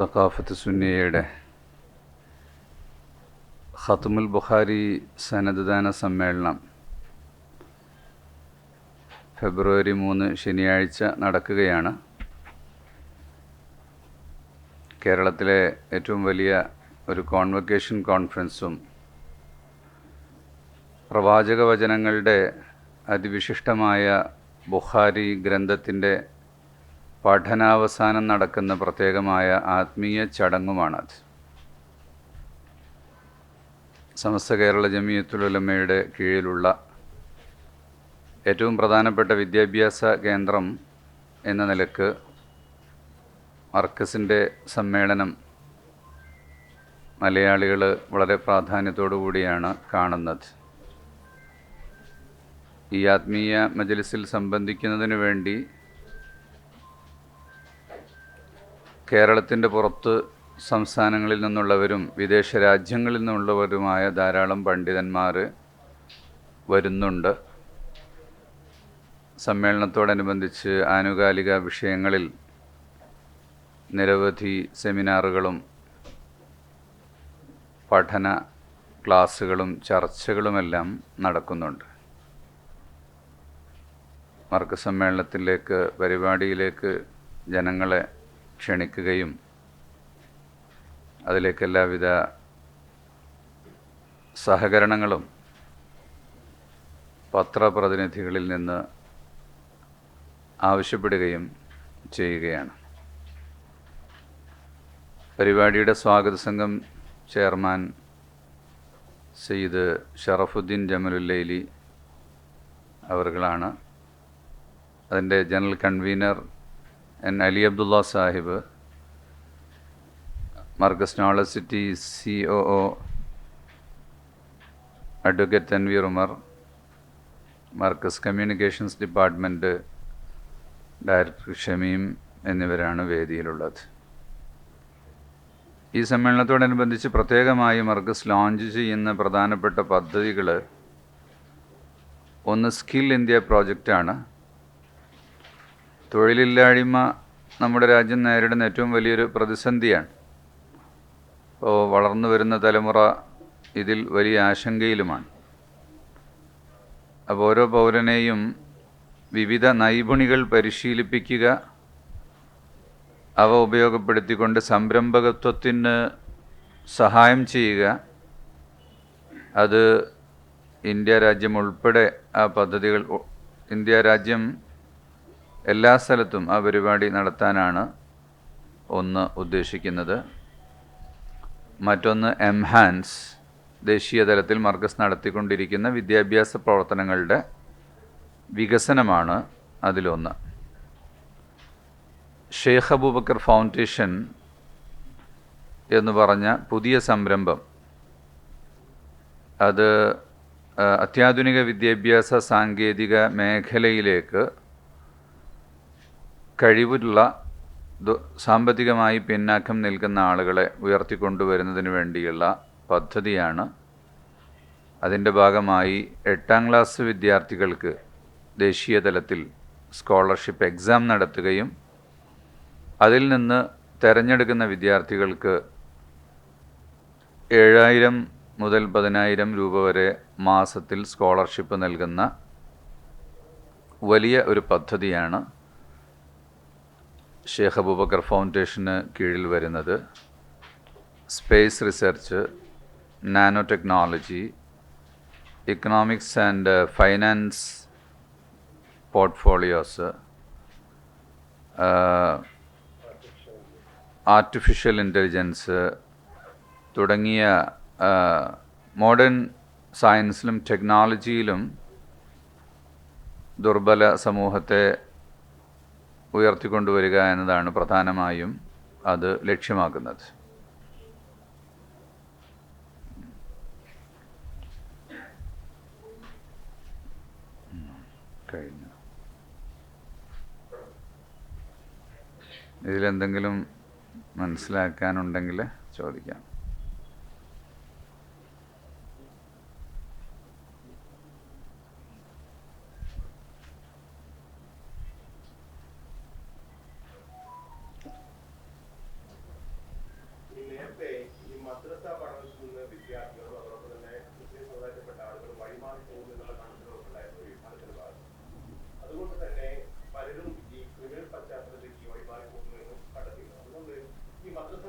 സഖാഫത്ത് സുന്നിയയുടെ ഖത്തുമുൽ ബുഖാരി സനദ്ദാന സമ്മേളനം ഫെബ്രുവരി മൂന്ന് ശനിയാഴ്ച നടക്കുകയാണ്. കേരളത്തിലെ ഏറ്റവും വലിയ ഒരു കോൺവക്കേഷൻ കോൺഫറൻസും പ്രവാചക വചനങ്ങളുടെ അതിവിശിഷ്ടമായ ബുഖാരി ഗ്രന്ഥത്തിന്റെ പഠനാവസാനം നടക്കുന്ന പ്രത്യേകമായ ആത്മീയ ചടങ്ങുമാണത്. സമസ്ത കേരള ജമിയത്തുലമയുടെ കീഴിലുള്ള ഏറ്റവും പ്രധാനപ്പെട്ട വിദ്യാഭ്യാസ കേന്ദ്രം എന്ന നിലയ്ക്ക് മർക്കസിന്റെ സമ്മേളനം മലയാളികൾ വളരെ പ്രാധാന്യത്തോടു കൂടിയാണ് കാണുന്നത്. ഈ ആത്മീയ മജലിസിൽ സംബന്ധിക്കുന്നതിന് വേണ്ടി കേരളത്തിന്റെ പുറത്ത് സംസ്ഥാനങ്ങളിൽ നിന്നുള്ളവരും വിദേശ രാജ്യങ്ങളിൽ നിന്നുള്ളവരുമായ ധാരാളം പണ്ഡിതന്മാർ വരുന്നുണ്ട്. സമ്മേളനത്തോടനുബന്ധിച്ച് ആനുകാലിക വിഷയങ്ങളിൽ നിരവധി സെമിനാറുകളും പഠന ക്ലാസ്സുകളും ചർച്ചകളുമെല്ലാം നടക്കുന്നുണ്ട്. മാർഗ സമ്മേളനത്തിലേക്ക് പരിപാടിയിലേക്ക് ജനങ്ങളെ ക്ഷണിക്കുകയും അതിലേക്ക് എല്ലാവിധ സഹകരണങ്ങളും പത്രപ്രതിനിധികളിൽ നിന്ന് ആവശ്യപ്പെടുകയും ചെയ്യുകയാണ്. പരിപാടിയുടെ സ്വാഗത സംഘം ചെയർമാൻ സയ്യിദ് ഷറഫുദ്ദീൻ ജമലുല്ലൈലി അവർകളാണ്. അതിന്റെ general convener N Ali Abdulla Sahib Markaz knowledge city C O O advocate Tanveer Umar Markaz communications department director Shameem എന്നിവരാണ് വേദിയിലുള്ളത്. ഈ സമ്മേളനത്തോടനുബന്ധിച്ച് പ്രത്യേകമായി മർക്കസ് ലോഞ്ച് ചെയ്യുന്ന പ്രധാനപ്പെട്ട പദ്ധതികൾ ഒന്ന് സ്കിൽ ഇന്ത്യ പ്രോജക്റ്റാണ്. തൊഴിലില്ലായ്മ നമ്മുടെ രാജ്യം നേരിടുന്ന ഏറ്റവും വലിയൊരു പ്രതിസന്ധിയാണ്. ഇപ്പോൾ വളർന്നു വരുന്ന തലമുറ ഇതിൽ വലിയ ആശങ്കയിലുമാണ്. അപ്പോൾ ഓരോ പൗരനെയും വിവിധ നൈപുണികൾ പരിശീലിപ്പിക്കുക അവ ഉപയോഗപ്പെടുത്തിക്കൊണ്ട് സംരംഭകത്വത്തിന് സഹായം ചെയ്യുക അത് ഇന്ത്യ രാജ്യം ഉൾപ്പെടെ ആ പദ്ധതികൾ ഇന്ത്യ രാജ്യം എല്ലാ സ്ഥലത്തും ആ പരിപാടി നടത്താനാണ് ഒന്ന് ഉദ്ദേശിക്കുന്നത്. മറ്റൊന്ന് എംഹാൻസ് ദേശീയ തലത്തിൽ മർക്കസ് നടത്തിക്കൊണ്ടിരിക്കുന്ന വിദ്യാഭ്യാസ പ്രവർത്തനങ്ങളുടെ വികസനമാണ് അതിലൊന്ന്. ഷെയ്ഖ് അബൂബക്കർ ഫൗണ്ടേഷൻ എന്ന് പറഞ്ഞ പുതിയ സംരംഭം. അത് അത്യാധുനിക വിദ്യാഭ്യാസ സാങ്കേതിക മേഖലയിലേക്ക് കഴിവുള്ള സാമ്പത്തികമായി പിന്നാക്കം നിൽക്കുന്ന ആളുകളെ ഉയർത്തിക്കൊണ്ടുവരുന്നതിന് വേണ്ടിയുള്ള പദ്ധതിയാണ്. അതിന്റെ ഭാഗമായി എട്ടാം ക്ലാസ് വിദ്യാർത്ഥികൾക്ക് ദേശീയ തലത്തിൽ സ്കോളർഷിപ്പ് എക്സാം നടത്തുകയും അതിൽ നിന്ന് തിരഞ്ഞെടുക്കുന്ന വിദ്യാർത്ഥികൾക്ക് ഏഴായിരം മുതൽ പതിനായിരം രൂപ വരെ മാസത്തിൽ സ്കോളർഷിപ്പ് നൽകുന്ന വലിയ ഒരു പദ്ധതിയാണ്. ഷേഖ് അബൂബക്കർ ഫൗണ്ടേഷന് കീഴിൽ വരുന്നത് space research nano technology economics and finance portfolios artificial intelligence തുടങ്ങിയ മോഡേൺ സയൻസിലും ടെക്നോളജിയിലും ദുർബല സമൂഹത്തെ ഉയർത്തിക്കൊണ്ടുവരിക എന്നതാണ് പ്രധാനമായും അത് ലക്ഷ്യമാക്കുന്നത്. കഴിഞ്ഞു. ഇതിലെന്തെങ്കിലും മനസ്സിലാക്കാനുണ്ടെങ്കിൽ ചോദിക്കാം. മദ്രസ പഠനത്തിൽ നിന്ന് വിദ്യാർത്ഥികളും അതോടൊപ്പം തന്നെ മുസ്ലിം സമുദായത്തിൽപ്പെട്ട ആളുകൾ വഴിമാറി പോകുന്നു എന്നുള്ള കണക്കുകളൊക്കെ വിഭാഗത്തിന്റെ ഭാഗത്ത്. അതുകൊണ്ട് തന്നെ പലരും ഈ ക്രിമിനൽ പശ്ചാത്തലത്തിലേക്ക് വഴിമാറി പോകുന്നു എന്ന് കണ്ടെത്തിയിരുന്നു അതുകൊണ്ട് ഈ മദ്രസ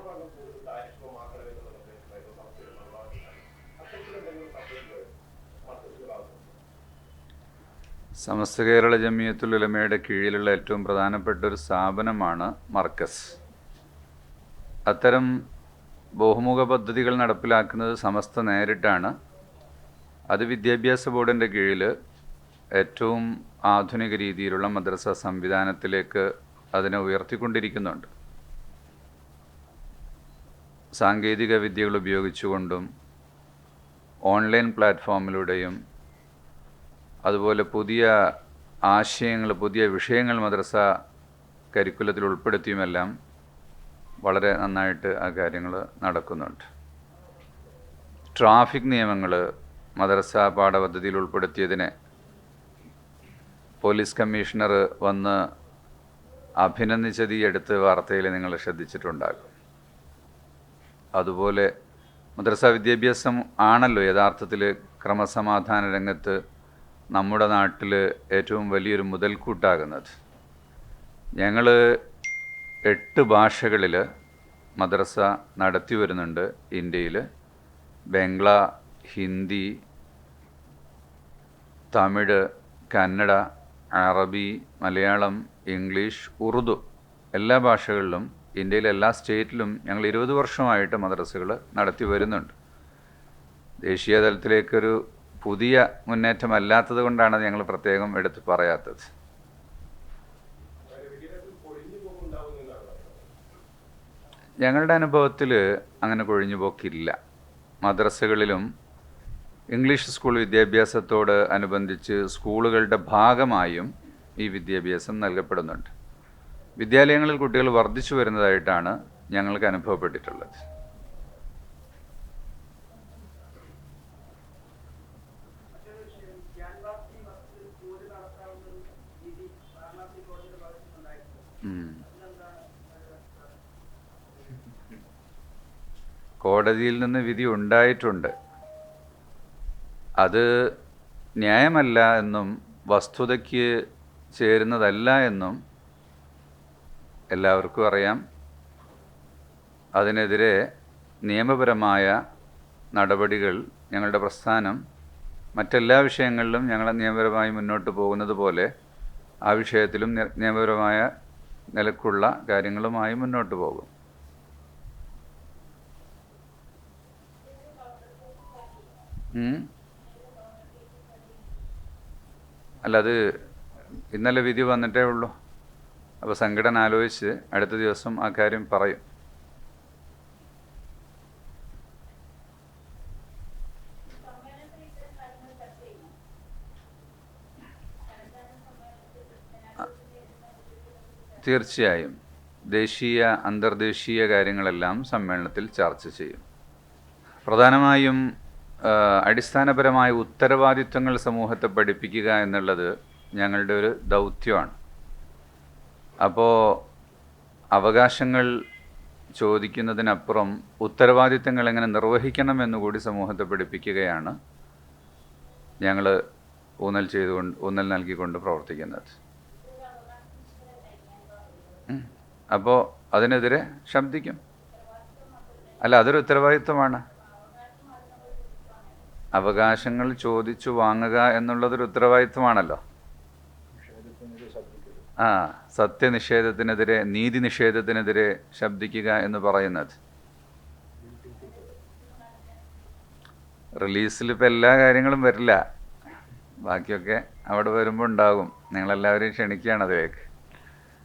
സമസ്ത കേരള ജമിയത്തുൽ ഉലമയുടെ കീഴിലുള്ള ഏറ്റവും പ്രധാനപ്പെട്ട ഒരു സ്ഥാപനമാണ് മർക്കസ്. അത്തരം ബഹുമുഖ പദ്ധതികൾ നടപ്പിലാക്കുന്നത് സമസ്ത നേരിട്ടാണ്. അത് വിദ്യാഭ്യാസ ബോർഡിന്റെ കീഴിൽ ഏറ്റവും ആധുനിക രീതിയിലുള്ള മദ്രസ സംവിധാനത്തിലേക്ക് അതിനെ ഉയർത്തിക്കൊണ്ടിരിക്കുന്നുണ്ട്. സാങ്കേതിക വിദ്യകൾ ഉപയോഗിച്ചുകൊണ്ടും ഓൺലൈൻ പ്ലാറ്റ്ഫോമിലൂടെയും അതുപോലെ പുതിയ ആശയങ്ങൾ പുതിയ വിഷയങ്ങൾ മദ്രസ കരിക്കുലത്തിൽ ഉൾപ്പെടുത്തിയുമെല്ലാം വളരെ നന്നായിട്ട് ആ കാര്യങ്ങൾ നടക്കുന്നുണ്ട്. ട്രാഫിക് നിയമങ്ങൾ മദ്രസ പാഠപദ്ധതിയിൽ ഉൾപ്പെടുത്തിയതിനെ പോലീസ് കമ്മീഷണർ വന്ന് അഭിനന്ദിച്ചത് ഈ അടുത്ത് വാർത്തയിൽ നിങ്ങൾ ശ്രദ്ധിച്ചിട്ടുണ്ടാകും. അതുപോലെ മദ്രസ വിദ്യാഭ്യാസം ആണല്ലോ യഥാർത്ഥത്തിൽ ക്രമസമാധാന രംഗത്ത് നമ്മുടെ നാട്ടിൽ ഏറ്റവും വലിയൊരു മുതൽക്കൂട്ടാകുന്നത്. ഞങ്ങൾ എട്ട് ഭാഷകളിൽ മദ്രസ നടത്തി വരുന്നുണ്ട് ഇന്ത്യയിൽ ബംഗ്ല ഹിന്ദി തമിഴ് കന്നഡ അറബി മലയാളം ഇംഗ്ലീഷ് ഉറുദു എല്ലാ ഭാഷകളിലും ഇന്ത്യയിലെ എല്ലാ സ്റ്റേറ്റിലും ഞങ്ങൾ ഇരുപത് വർഷമായിട്ട് മദ്രസകൾ നടത്തി വരുന്നുണ്ട്. ദേശീയ തലത്തിലേക്കൊരു പുതിയ മുന്നേറ്റമല്ലാത്തത് കൊണ്ടാണ് ഞങ്ങൾ പ്രത്യേകം എടുത്തു പറയാത്തത്. ഞങ്ങളുടെ അനുഭവത്തിൽ അങ്ങനെ കൊഴിഞ്ഞു പോക്കില്ല. മദ്രസകളിലും ഇംഗ്ലീഷ് സ്കൂൾ വിദ്യാഭ്യാസത്തോട് അനുബന്ധിച്ച് സ്കൂളുകളുടെ ഭാഗമായും ഈ വിദ്യാഭ്യാസം നൽകപ്പെടുന്നുണ്ട്. വിദ്യാലയങ്ങളിൽ കുട്ടികൾ വർദ്ധിച്ചു വരുന്നതായിട്ടാണ് ഞങ്ങൾക്ക് അനുഭവപ്പെട്ടിട്ടുള്ളത്. കോടതിയിൽ നിന്ന് വിധി ഉണ്ടായിട്ടുണ്ട്. അത് ന്യായമല്ല എന്നും വസ്തുതയ്ക്ക് ചേരുന്നതല്ല എന്നും എല്ലാവർക്കും അറിയാം. അതിനെതിരെ നിയമപരമായ നടപടികൾ ഞങ്ങളുടെ പ്രസ്ഥാനം മറ്റെല്ലാ വിഷയങ്ങളിലും ഞങ്ങളെ നിയമപരമായി മുന്നോട്ട് പോകുന്നത് പോലെ ആ വിഷയത്തിലും നിയമപരമായ നിലക്കുള്ള കാര്യങ്ങളുമായി മുന്നോട്ട് പോകും. അല്ല അത് ഇന്നലെ വിധി വന്നിട്ടേ ഉള്ളൂ. അപ്പോൾ സംഘടന ആലോചിച്ച് അടുത്ത ദിവസം ആ കാര്യം പറയും. തീർച്ചയായും ദേശീയ അന്തർദേശീയ കാര്യങ്ങളെല്ലാം സമ്മേളനത്തിൽ ചർച്ച ചെയ്യും. പ്രധാനമായും അടിസ്ഥാനപരമായ ഉത്തരവാദിത്വങ്ങൾ സമൂഹത്തെ പഠിപ്പിക്കുക എന്നുള്ളത് ഞങ്ങളുടെ ഒരു ദൗത്യമാണ്. അപ്പോൾ അവകാശങ്ങൾ ചോദിക്കുന്നതിനപ്പുറം ഉത്തരവാദിത്തങ്ങൾ എങ്ങനെ നിർവഹിക്കണം എന്നുകൂടി സമൂഹത്തെ പഠിപ്പിക്കുകയാണ് ഞങ്ങൾ ഊന്നൽ ചെയ്തുകൊണ്ട് ഊന്നൽ നൽകിക്കൊണ്ട് പ്രവർത്തിക്കുന്നത്. അപ്പോൾ അതിനെതിരെ ശബ്ദിക്കും അല്ല അതൊരു ഉത്തരവാദിത്വമാണ്. അവകാശങ്ങൾ ചോദിച്ചു വാങ്ങുക എന്നുള്ളതൊരു ഉത്തരവാദിത്വമാണല്ലോ. ആ സത്യനിഷേധത്തിനെതിരെ നീതി നിഷേധത്തിനെതിരെ ശബ്ദിക്കുക എന്ന് പറയുന്നത്. റിലീസിൽ ഇപ്പം എല്ലാ കാര്യങ്ങളും വരില്ല. ബാക്കിയൊക്കെ അവിടെ വരുമ്പോൾ ഉണ്ടാകും. നിങ്ങളെല്ലാവരെയും ക്ഷണിക്കുകയാണ് അതിലേക്ക്